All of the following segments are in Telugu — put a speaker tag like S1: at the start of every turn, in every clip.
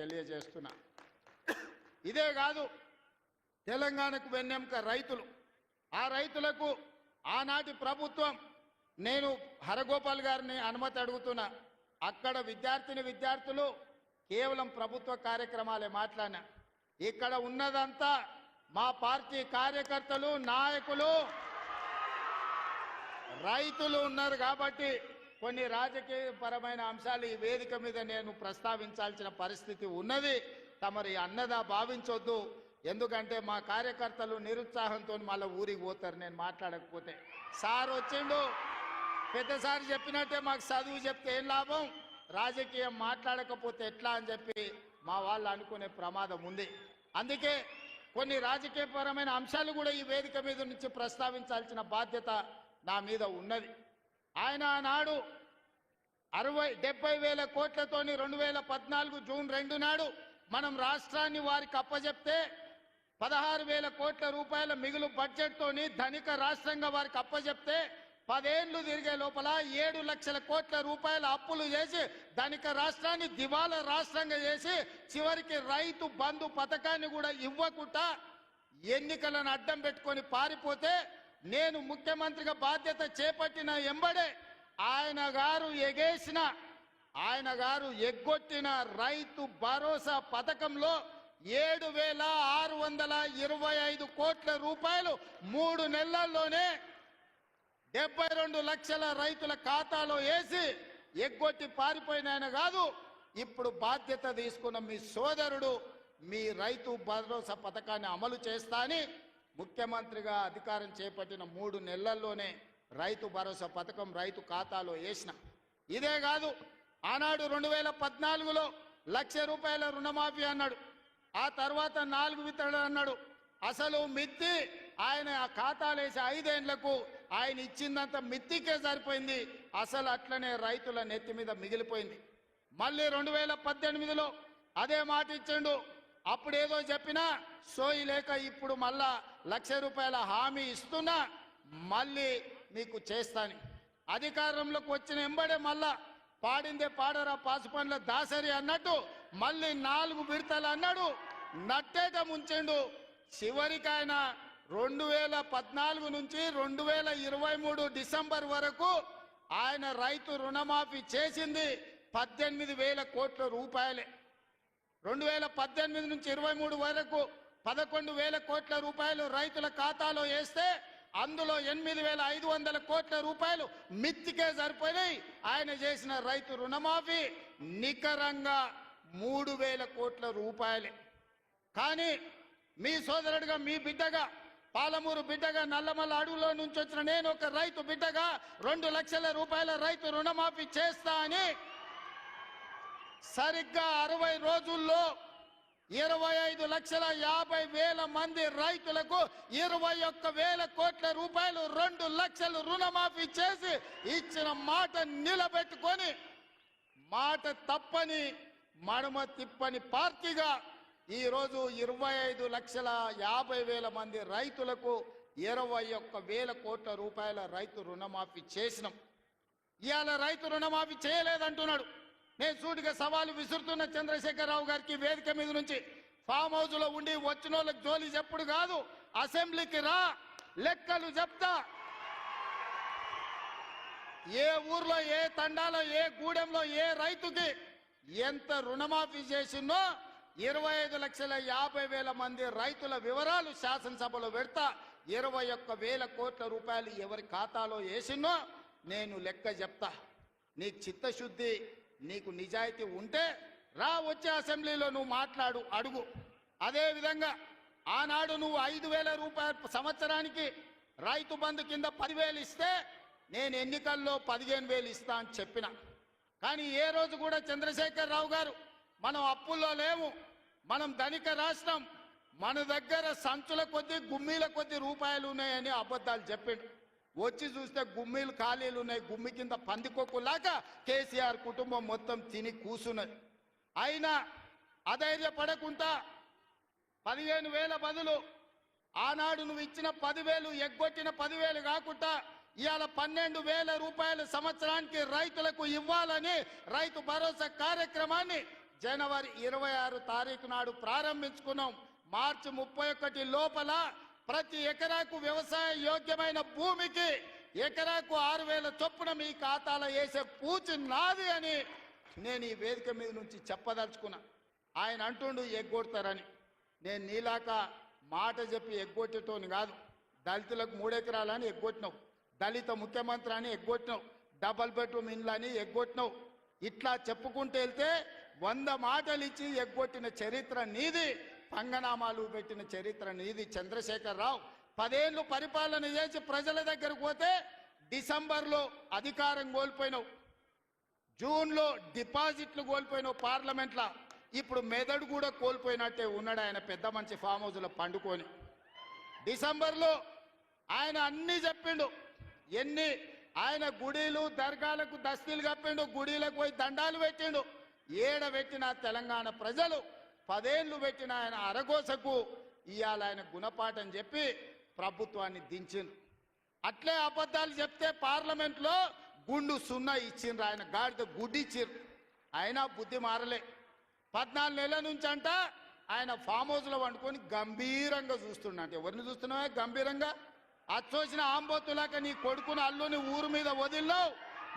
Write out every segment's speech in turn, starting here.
S1: తెలియజేస్తున్నా. ఇదే కాదు తెలంగాణకు వెన్నెముక రైతులు. ఆ రైతులకు ఆనాటి ప్రభుత్వం నేను హరగోపాల్ గారిని అనుమతి అడుగుతున్నా. అక్కడ విద్యార్థిని విద్యార్థులు కేవలం ప్రభుత్వ కార్యక్రమాలే మాట్లాడినా. ఇక్కడ ఉన్నదంతా మా పార్టీ కార్యకర్తలు నాయకులు రైతులు ఉన్నారు కాబట్టి కొన్ని రాజకీయపరమైన అంశాలు ఈ వేదిక మీద నేను ప్రస్తావించాల్సిన పరిస్థితి ఉన్నది. తమరి అన్నదా భావించొద్దు. ఎందుకంటే మా కార్యకర్తలు నిరుత్సాహంతో మళ్ళీ ఊరికి పోతారు. నేను మాట్లాడకపోతే సార్ వచ్చిండు. పెద్దసారి చెప్పినట్టే మాకు చదువు చెప్తే ఏం లాభం? రాజకీయం మాట్లాడకపోతే ఎట్లా అని చెప్పి మా వాళ్ళు అనుకునే ప్రమాదం ఉంది. అందుకే కొన్ని రాజకీయపరమైన అంశాలు కూడా ఈ వేదిక మీద నుంచి ప్రస్తావించాల్సిన బాధ్యత నా మీద ఉన్నది. ఆయన ఆనాడు అరవై డెబ్బై వేల కోట్లతోని రెండు వేల పద్నాలుగు జూన్ రెండు నాడు మనం రాష్ట్రాన్ని వారికి అప్పజెప్తే పదహారు వేల కోట్ల రూపాయల మిగులు బడ్జెట్తోని ధనిక రాష్ట్రంగా వారికి అప్పజెప్తే పదేళ్ళు తిరిగే లోపల ఏడు లక్షల కోట్ల రూపాయల అప్పులు చేసి ధనిక రాష్ట్రాన్ని దివాలా రాష్ట్రంగా చేసి చివరికి రైతు బంధు పథకాన్ని కూడా ఇవ్వకుండా ఎన్నికలను అడ్డం పెట్టుకొని పారిపోతే నేను ముఖ్యమంత్రిగా బాధ్యత చేపట్టిన ఎంబడే ఆయన గారు ఎగేసిన ఆయన గారు ఎగ్గొట్టిన రైతు భరోసా పథకంలో ఏడు వేల ఆరు వందల ఇరవై ఐదు కోట్ల రూపాయలు మూడు నెలల్లోనే డెబ్బై రెండు లక్షల రైతుల ఖాతాలో వేసి ఎగ్గొట్టి పారిపోయిన ఆయన కాదు. ఇప్పుడు బాధ్యత తీసుకున్న మీ సోదరుడు మీ రైతు భరోసా పథకాన్ని అమలు చేస్తా అని ముఖ్యమంత్రిగా అధికారం చేపట్టిన మూడు నెలల్లోనే రైతు భరోసా పథకం రైతు ఖాతాలో వేసిన. ఇదే కాదు ఆనాడు రెండు వేల పద్నాలుగులో లక్ష రూపాయల రుణమాఫీ అన్నాడు. ఆ తర్వాత నాలుగు విత్తనాలు అన్నాడు. అసలు మిత్తి ఆయన ఆ ఖాతాలు వేసి ఐదేండ్లకు ఆయన ఇచ్చిందంత మిత్తికే సరిపోయింది. అసలు అట్లనే రైతుల నెత్తి మీద మిగిలిపోయింది. మళ్ళీ రెండు వేల పద్దెనిమిదిలో అదే మాట ఇచ్చిండు. అప్పుడేదో చెప్పినా సోయి లేక ఇప్పుడు మళ్ళా లక్ష రూపాయల హామీ ఇస్తున్నా మళ్ళీ మీకు చేస్తాను. అధికారంలోకి వచ్చిన ఎంబడే మళ్ళా పాడిందే పాడరా పాసుపండ్ల దాసరి అన్నట్టు మళ్ళీ నాలుగు విడతలు అన్నాడు. నట్టేట ముంచిండు. చివరికి ఆయన రెండు వేల పద్నాలుగు నుంచి రెండు వేల ఇరవై మూడు డిసెంబర్ వరకు ఆయన రైతు రుణమాఫీ చేసింది పద్దెనిమిది వేల కోట్ల రూపాయలే. రెండు వేల పద్దెనిమిది నుంచి ఇరవై మూడు వరకు పదకొండు వేల కోట్ల రూపాయలు రైతుల ఖాతాలో వేస్తే అందులో ఎనిమిది వేల ఐదు వందల కోట్ల రూపాయలు మిత్తికే సరిపోయినాయి. ఆయన చేసిన రైతు రుణమాఫీ నికరంగా మూడు వేల కోట్ల రూపాయలే. కానీ మీ సోదరుడిగా మీ బిడ్డగా పాలమూరు బిడ్డగా నల్లమల్ల అడవులో నుంచి వచ్చిన నేను ఒక రైతు బిడ్డగా రెండు లక్షల రూపాయల రైతు రుణమాఫీ చేస్తా అని సరిగ్గా అరవై రోజుల్లో ఇరవై ఐదు లక్షల యాభై వేల మంది రైతులకు ఇరవై ఒక్క వేల కోట్ల రూపాయలు రెండు లక్షలు రుణమాఫీ చేసి ఇచ్చిన మాట నిలబెట్టుకొని మాట తప్పని మడమ తిప్పని పార్టీగా ఈరోజు ఇరవై ఐదు లక్షల యాభై వేల మంది రైతులకు ఇరవై ఒక్క వేల కోట్ల రూపాయల రైతు రుణమాఫీ చేసినాం. ఇవాళ రైతు రుణమాఫీ చేయలేదంటున్నాడు. నేను సూటిగా సవాలు విసురుతున్న చంద్రశేఖరరావు గారికి వేదిక మీద నుంచి ఫామ్ హౌస్లో ఉండి వచ్చిన వాళ్ళకి జోలి చెప్పుడు కాదు అసెంబ్లీకి రా లెక్కలు చెప్తా. ఏ ఊర్లో ఏ తండాలో ఏ గూడెంలో ఏ రైతుకి ఎంత రుణమాఫీ చేసిందో ఇరవై ఐదు లక్షల యాభై వేల మంది రైతుల వివరాలు శాసనసభలో పెడతా ఇరవై ఒక్క వేల కోట్ల రూపాయలు ఎవరి ఖాతాలో వేసినో నేను లెక్క చెప్తా. నీ చిత్తశుద్ధి నీకు నిజాయితీ ఉంటే రా వచ్చే అసెంబ్లీలో నువ్వు మాట్లాడు అడుగు. అదేవిధంగా ఆనాడు నువ్వు ఐదు వేల రూపాయల సంవత్సరానికి రైతు బంధు కింద పదివేలు ఇస్తే నేను ఎన్నికల్లో పదిహేను వేలు ఇస్తా అని చెప్పిన. కానీ ఏ రోజు కూడా చంద్రశేఖర్ రావు గారు మనం అప్పుల్లో లేము మనం ధనిక రాష్ట్రం మన దగ్గర సంచుల కొద్దీ గుమ్మీల కొద్దీ రూపాయలు ఉన్నాయని అబద్ధాలు చెప్పిండు. వచ్చి చూస్తే గుమ్మీలు ఖాళీలు ఉన్నాయి. గుమ్మి కింద పందికొక్కులాగా కేసీఆర్ కుటుంబం మొత్తం తిని కూసున్నది. అయినా అధైర్యపడకుండా పదిహేను వేల బదులు ఆనాడు నువ్వు ఇచ్చిన పదివేలు ఎగ్గొట్టిన పదివేలు కాకుండా ఇవాళ పన్నెండు వేల రూపాయల సంవత్సరానికి రైతులకు ఇవ్వాలని రైతు భరోసా కార్యక్రమాన్ని జనవరి ఇరవై ఆరు తారీఖు నాడు ప్రారంభించుకున్నాం. మార్చి ముప్పై ఒకటి లోపల ప్రతి ఎకరాకు వ్యవసాయ యోగ్యమైన భూమికి ఎకరాకు ఆరు వేల చొప్పున మీ ఖాతాలో వేసే పూచి నాది అని నేను ఈ వేదిక మీద నుంచి చెప్పదలుచుకున్నా. ఆయన అంటుండు ఎగ్గొడతారని. నేను నీలాక మాట చెప్పి ఎగ్గొట్టేటోని కాదు. దళితులకు మూడెకరాలని ఎగ్గొట్టినావు. దళిత ముఖ్యమంత్రి అని ఎగ్గొట్టినావు. డబల్ బెడ్రూమ్ ఇండ్లు అని ఎగ్గొట్టినావు. ఇట్లా చెప్పుకుంటూ వెళ్తే వంద మాటలు ఇచ్చి ఎగ్గొట్టిన చరిత్ర నీది. పంగనామాలు పెట్టిన చరిత్ర నీది చంద్రశేఖరరావు. పదేళ్ళు పరిపాలన చేసి ప్రజల దగ్గరకు పోతే డిసెంబర్లో అధికారం కోల్పోయినావు. జూన్లో డిపాజిట్లు కోల్పోయినావు పార్లమెంట్లో. ఇప్పుడు మెదడు కూడా కోల్పోయినట్టే ఉన్నాడు ఆయన పెద్ద మంచి ఫామ్ హౌస్లో పండుకొని. డిసెంబర్లో ఆయన అన్నీ చెప్పిండు. ఎన్ని ఆయన గుడిలు దర్గాలకు దస్తీలు కప్పిండు గుడీలకు పోయి దండాలు పెట్టిండు. ఏడ పెట్టిన తెలంగాణ ప్రజలు పదేళ్ళు పెట్టిన ఆయన అరగోసకు ఇవాళ ఆయన గుణపాఠం చెప్పి ప్రభుత్వాన్ని దించిండు. అట్లే అబద్ధాలు చెప్తే పార్లమెంట్లో గుండు సున్నా ఇచ్చిండ్రు ఆయన గాడిద గుడ్డి ఇచ్చిర్రు అయినా బుద్ధి మారలే. పద్నాలుగు నెలల నుంచి అంట ఆయన ఫామ్ హౌస్లో వండుకొని గంభీరంగా చూస్తున్నాడు ఎవరిని చూస్తున్నావే? గంభీరంగా? అచ్చోసిన ఆంబోతులాక నీ కొడుకుని అల్లుని ఊరు మీద వదిలినావు.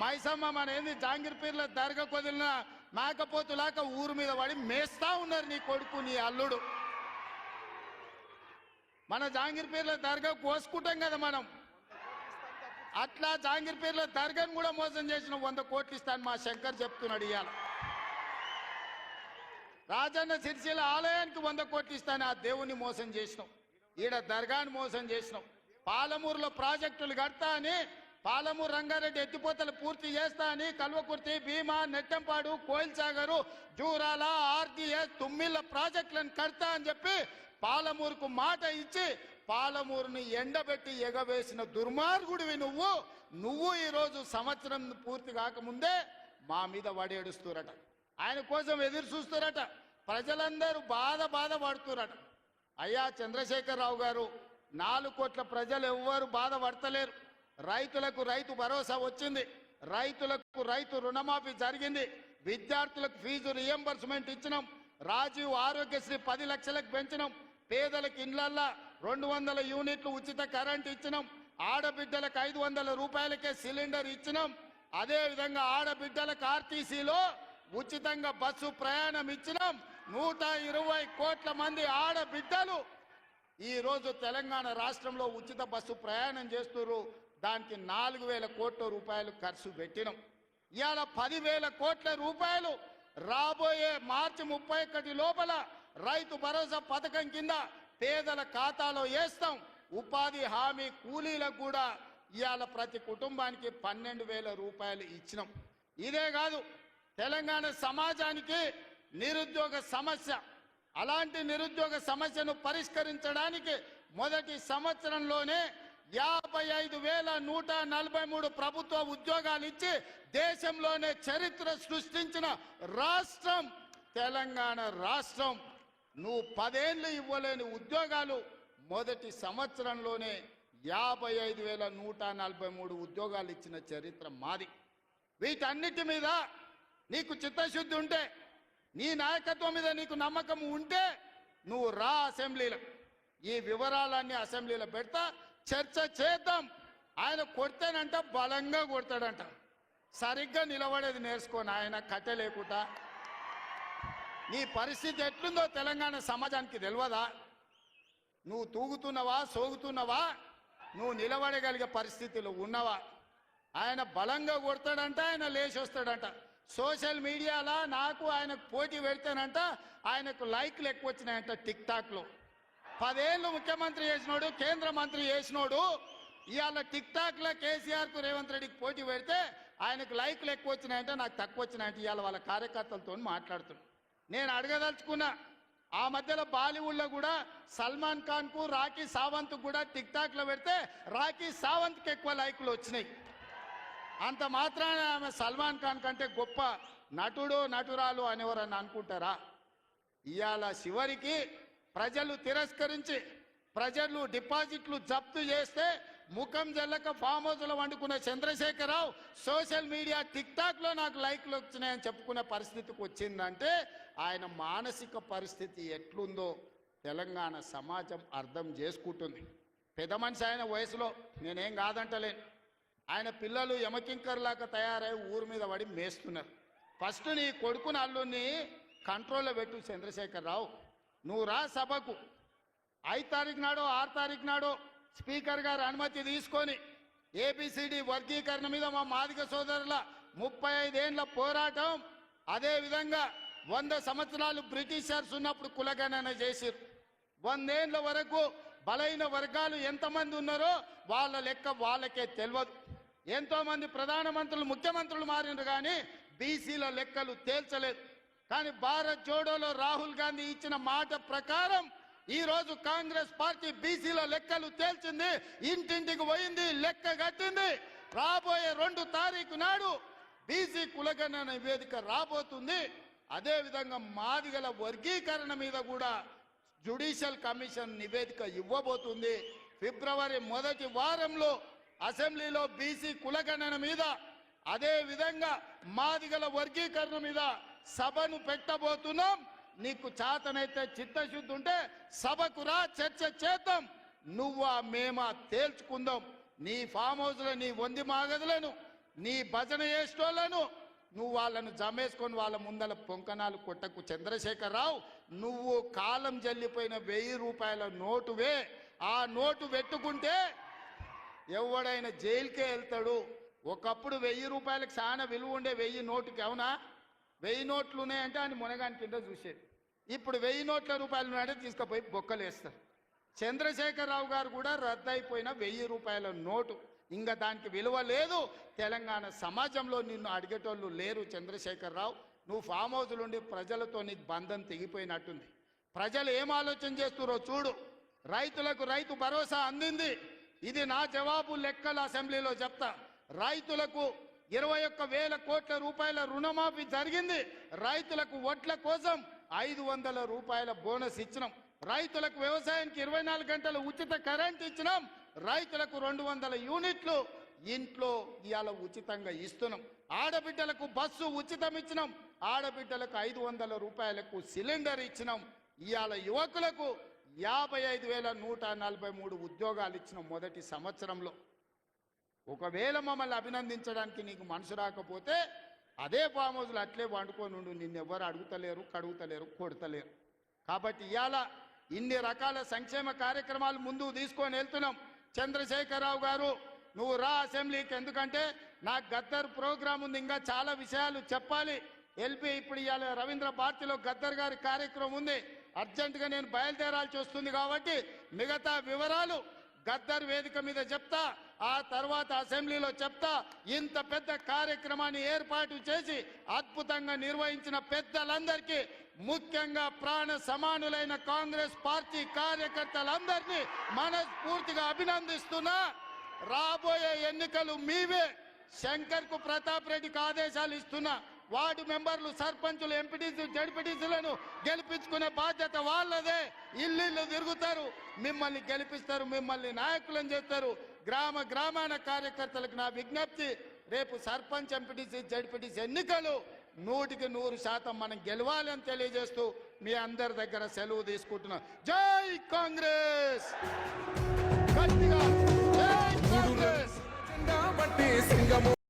S1: మైసమ్మ మన ఏంది? జాంగిర్పీర్ల దర్గకు వదిలిన మేకపోతులాక ఊరు మీద పడి మేస్తా ఉన్నారు నీ కొడుకు నీ అల్లుడు. మన జాంగిర్పీర్ల దర్గా కోసుకుంటాం కదా మనం. అట్లా జాంగిర్పీర్ల దర్గాను కూడా మోసం చేసిన వంద కోట్లు ఇస్తాను మా శంకర్ చెప్తున్నాడు ఇవాళ రాజన్న సిరిసిల ఆలయానికి వంద కోట్లు ఇస్తాను ఆ దేవుణ్ణి మోసం చేసినాం. ఈడ దర్గాని మోసం చేసినాం. పాలమూరులో ప్రాజెక్టులు కడతా అని పాలమూరు రంగారెడ్డి ఎత్తిపోతలు పూర్తి చేస్తా అని కల్వకుర్తి భీమా నెట్టంపాడు కోయిల్సాగరు జూరాల ఆర్డీఎస్ తుమ్మిళ్ళ ప్రాజెక్టులను కడతా అని చెప్పి పాలమూరుకు మాట ఇచ్చి పాలమూరుని ఎండబెట్టి ఎగవేసిన దుర్మార్గుడివి నువ్వు. నువ్వు ఈరోజు సంవత్సరం పూర్తి కాకముందే మా మీద వడేడుస్తురట ఆయన కోసం ఎదురు చూస్తురట. ప్రజలందరూ బాధ బాధ పడుతురట. అయ్యా చంద్రశేఖరరావు గారు నాలుగు కోట్ల ప్రజలు ఎవ్వరు బాధపడతలేరు. రైతులకు రైతు భరోసా వచ్చింది. రైతులకు రైతు రుణమాఫీ జరిగింది. విద్యార్థులకు ఫీజు రియంబర్స్మెంట్ ఇచ్చినాం. రాజీవ్ ఆరోగ్యశ్రీ పది లక్షలకు పెంచినాం. పేదలకు ఇండ్లల్లా రెండు వందల యూనిట్లు ఉచిత కరెంట్ ఇచ్చినాం. ఆడబిడ్డలకు ఐదు వందల రూపాయలకే సిలిండర్ ఇచ్చినాం. అదే విధంగా ఆడబిడ్డలకు ఆర్టీసీలో ఉచితంగా బస్సు ప్రయాణం ఇచ్చినాం. నూట ఇరవై కోట్ల మంది ఆడబిడ్డలు ఈ రోజు తెలంగాణ రాష్ట్రంలో ఉచిత బస్సు ప్రయాణం చేస్తున్నారు దానికి నాలుగు వేల కోట్ల రూపాయలు ఖర్చు పెట్టినాం. ఇవాళ పదివేల కోట్ల రూపాయలు రాబోయే మార్చి ముప్పై ఒకటి లోపల రైతు భరోసా పథకం కింద పేదల ఖాతాలో వేస్తాం. ఉపాధి హామీ కూలీలకు కూడా ఇవాళ ప్రతి కుటుంబానికి పన్నెండు వేల రూపాయలు ఇచ్చినాం. ఇదే కాదు తెలంగాణ సమాజానికి నిరుద్యోగ సమస్య. అలాంటి నిరుద్యోగ సమస్యను పరిష్కరించడానికి మొదటి సంవత్సరంలోనే యాభై ఐదు వేల నూట నలభై మూడు ప్రభుత్వ ఉద్యోగాలు ఇచ్చి దేశంలోనే చరిత్ర సృష్టించిన రాష్ట్రం తెలంగాణ రాష్ట్రం. నువ్వు పదేళ్ళు ఇవ్వలేని ఉద్యోగాలు మొదటి సంవత్సరంలోనే యాభై ఐదు వేల నూట నలభై మూడు ఉద్యోగాలు ఇచ్చిన చరిత్ర మాది. వీటన్నిటి మీద నీకు చిత్తశుద్ధి ఉంటే నీ నాయకత్వం మీద నీకు నమ్మకం ఉంటే నువ్వు రా అసెంబ్లీలో. ఈ వివరాలన్నీ అసెంబ్లీలో పెడతా చర్చ చేద్దాం. ఆయన కొడితేనంట బలంగా కొడతాడంట. సరిగ్గా నిలబడేది నేర్చుకోని ఆయన కట్టె లేకుండా. నీ పరిస్థితి ఎట్లుందో తెలంగాణ సమాజానికి తెలియదా నువ్వు తూగుతున్నావా సోగుతున్నావా? నువ్వు నిలబడగలిగే పరిస్థితిలో ఉన్నవా? ఆయన బలంగా కొడతాడంట ఆయన లేచి వస్తాడంట. సోషల్ మీడియాలో నాకు ఆయనకు పోటీ పెడితేనంట ఆయనకు లైక్లు ఎక్కువ వచ్చినాయంట టిక్ టాక్లో. పదేళ్ళు ముఖ్యమంత్రి చేసినోడు కేంద్ర మంత్రి చేసినోడు ఇవాళ టిక్ టాక్లో కేసీఆర్కు రేవంత్ రెడ్డికి పోటీ పెడితే ఆయనకు లైక్లు ఎక్కువ వచ్చినాయంటే నాకు తక్కువ వచ్చినాయంటే ఇవాళ వాళ్ళ కార్యకర్తలతో మాట్లాడుతున్నాను నేను అడగదలుచుకున్నా ఆ మధ్యలో బాలీవుడ్లో కూడా సల్మాన్ ఖాన్కు రాఖీ సావంత్ కూడా టిక్ టాక్లో పెడితే రాఖీ సావంత్కి ఎక్కువ లైకులు వచ్చినాయి. అంత మాత్రాన ఆమె సల్మాన్ ఖాన్ కంటే గొప్ప నటుడు నటురాలు అనేవారని అనుకుంటారా? ఇవాళ చివరికి ప్రజలు తిరస్కరించి ప్రజలు డిపాజిట్లు జప్తు చేస్తే ముఖం జల్లక ఫామ్ హౌస్లో వండుకున్న చంద్రశేఖరరావు సోషల్ మీడియా టిక్టాక్లో నాకు లైక్లు వచ్చినాయని చెప్పుకునే పరిస్థితికి వచ్చిందంటే ఆయన మానసిక పరిస్థితి ఎట్లుందో తెలంగాణ సమాజం అర్థం చేసుకుంటుంది. పెద్ద మనిషి ఆయన వయసులో నేనేం కాదంటలేను. ఆయన పిల్లలు యమకింకర్లాగా తయారై ఊరి మీద పడి మేస్తున్నారు. ఫస్ట్ నీ కొడుకుని అల్లుని కంట్రోల్లో పెట్టు చంద్రశేఖరరావు. నువ్వు రా సభకు ఐదు తారీఖు నాడు ఆరు తారీఖు నాడు స్పీకర్ గారు అనుమతి తీసుకొని ఏబిసిడి వర్గీకరణ మీద మా మాదిక సోదరుల ముప్పై ఐదేండ్ల పోరాటం అదే విధంగా వంద సంవత్సరాలు బ్రిటిషర్స్ ఉన్నప్పుడు కులగణన చేసిరు వందేండ్ల వరకు బలైన వర్గాలు ఎంతమంది ఉన్నారో వాళ్ళ లెక్క వాళ్ళకే తెలియదు ఎంతోమంది ప్రధానమంత్రులు ముఖ్యమంత్రులు మారినారు కానీ బీసీల లెక్కలు తేల్చలేదు. కానీ భారత్ జోడోలో రాహుల్ గాంధీ ఇచ్చిన మాట ప్రకారం ఈ రోజు కాంగ్రెస్ పార్టీ బీసీల లెక్కలు తేల్చింది. ఇంటింటికి పోయింది లెక్క కట్టింది. రాబోయే రెండు తారీఖు నాడు బీసీ కులగణన నివేదిక రాబోతుంది. అదే విధంగా మాదిగల వర్గీకరణ మీద కూడా జుడిషియల్ కమిషన్ నివేదిక ఇవ్వబోతుంది. ఫిబ్రవరి మొదటి వారంలో అసెంబ్లీలో బీసీ కులగణన మీద అదే విధంగా మాదిగల వర్గీకరణ మీద సభను పెట్టబోతున్నాం. నీకు చాతనైతే చిత్తశుద్ధి ఉంటే సభకు రా చర్చ చేద్దాం. నువ్వా మేమా తేల్చుకుందాం. నీ ఫామ్ హౌస్లో నీ వంది మాగదులను నీ భజన చేసేటోళ్ళను. నువ్వు వాళ్ళను జమేసుకొని వాళ్ళ ముందల పొంకనాలు కొట్టకు చంద్రశేఖరరావు. నువ్వు కాలం జల్లిపోయిన వెయ్యి రూపాయల నోటువే. ఆ నోటు పెట్టుకుంటే ఎవడైనా జైలుకే వెళ్తాడు. ఒకప్పుడు వెయ్యి రూపాయలకు చాలా విలువ ఉండే వెయ్యి నోటుకి అవునా? వెయ్యి నోట్లు ఉన్నాయంటే ఆయన మునగాని కింద చూసేది. ఇప్పుడు వెయ్యి నోట్ల రూపాయలు ఉన్నాయంటే తీసుకుపోయి బొక్కలు వేస్తారు. చంద్రశేఖరరావు గారు కూడా రద్దయిపోయిన వెయ్యి రూపాయల నోటు. ఇంకా దానికి విలువ లేదు. తెలంగాణ సమాజంలో నిన్ను అడిగేటోళ్ళు లేరు చంద్రశేఖరరావు. నువ్వు ఫామ్ హౌస్లు నుండి ప్రజలతో నీ బంధం తెగిపోయినట్టుంది. ప్రజలు ఏం ఆలోచన చేస్తురో చూడు. రైతులకు రైతు భరోసా అందింది. ఇది నా జవాబు లెక్కల అసెంబ్లీలో చెప్తా. రైతులకు ఇరవై ఒక్క వేల కోట్ల రూపాయల రుణమాఫీ జరిగింది. రైతులకు వడ్ల కోసం ఐదు వందల రూపాయల బోనస్ ఇచ్చినాం. రైతులకు వ్యవసాయానికి ఇరవై నాలుగు గంటల ఉచిత కరెంట్ ఇచ్చినాం. రైతులకు రెండు వందల యూనిట్లు ఇంట్లో ఇవాళ ఉచితంగా ఇస్తున్నాం. ఆడబిడ్డలకు బస్సు ఉచితం ఇచ్చినాం. ఆడబిడ్డలకు ఐదు వందల రూపాయలకు సిలిండర్ ఇచ్చినాం. ఇవాళ యువకులకు యాభై ఐదు వేల నూట నలభై మూడు ఉద్యోగాలు ఇచ్చిన మొదటి సంవత్సరంలో. ఒకవేళ మమ్మల్ని అభినందించడానికి నీకు మనసు రాకపోతే అదే ఫామ్ అట్లే వండుకొని ఉండు. నిన్నెవ్వరు అడుగుతలేరు కడుగుతలేరు కొడతలేరు. కాబట్టి ఇవాళ ఇన్ని రకాల సంక్షేమ కార్యక్రమాలు ముందు తీసుకొని వెళ్తున్నాం. చంద్రశేఖరరావు గారు నువ్వు రా అసెంబ్లీకి. ఎందుకంటే నాకు గద్దర్ ప్రోగ్రాం ఉంది. ఇంకా చాలా విషయాలు చెప్పాలి. ఎల్పి ఇప్పుడు ఇవాళ రవీంద్ర భారతిలో గద్దర్ గారి కార్యక్రమం ఉంది. అర్జెంటుగా నేను బయలుదేరాల్సి వస్తుంది కాబట్టి మిగతా వివరాలు గద్దర్ వేదిక మీద చెప్తా. ఆ తర్వాత అసెంబ్లీలో చెప్తా ఇంత పెద్ద కార్యక్రమాన్ని ఏర్పాటు చేసి అద్భుతంగా నిర్వహించిన పెద్దలందరికీ ముఖ్యంగా ప్రాణ సమానులైన కాంగ్రెస్ పార్టీ కార్యకర్తలందరినీ మనస్ఫూర్తిగా అభినందిస్తున్నా. రాబోయే ఎన్నికలు మీవే. శంకర్కు ప్రతాప్ రెడ్డికి ఆదేశాలు ఇస్తున్నా. వార్డు మెంబర్లు సర్పంచులు ఎంపీటీసీ జడ్పీటీసీలను గెలిపించుకునే బాధ్యత వాళ్ళదే. ఇల్లు తిరుగుతారు. మిమ్మల్ని గెలిపిస్తారు మిమ్మల్ని నాయకులను చేస్తారు. గ్రామ గ్రామాన కార్యకర్తలకు నా విజ్ఞప్తి రేపు సర్పంచ్ ఎంపీటీసీ జడ్పీటీసీ ఎన్నికలు నూటికి నూరు శాతం మనం గెలవాలి అని తెలియజేస్తూ మీ అందరి దగ్గర సెలవు తీసుకుంటున్నా. జై కాంగ్రెస్! గట్టిగా జై కాంగ్రెస్!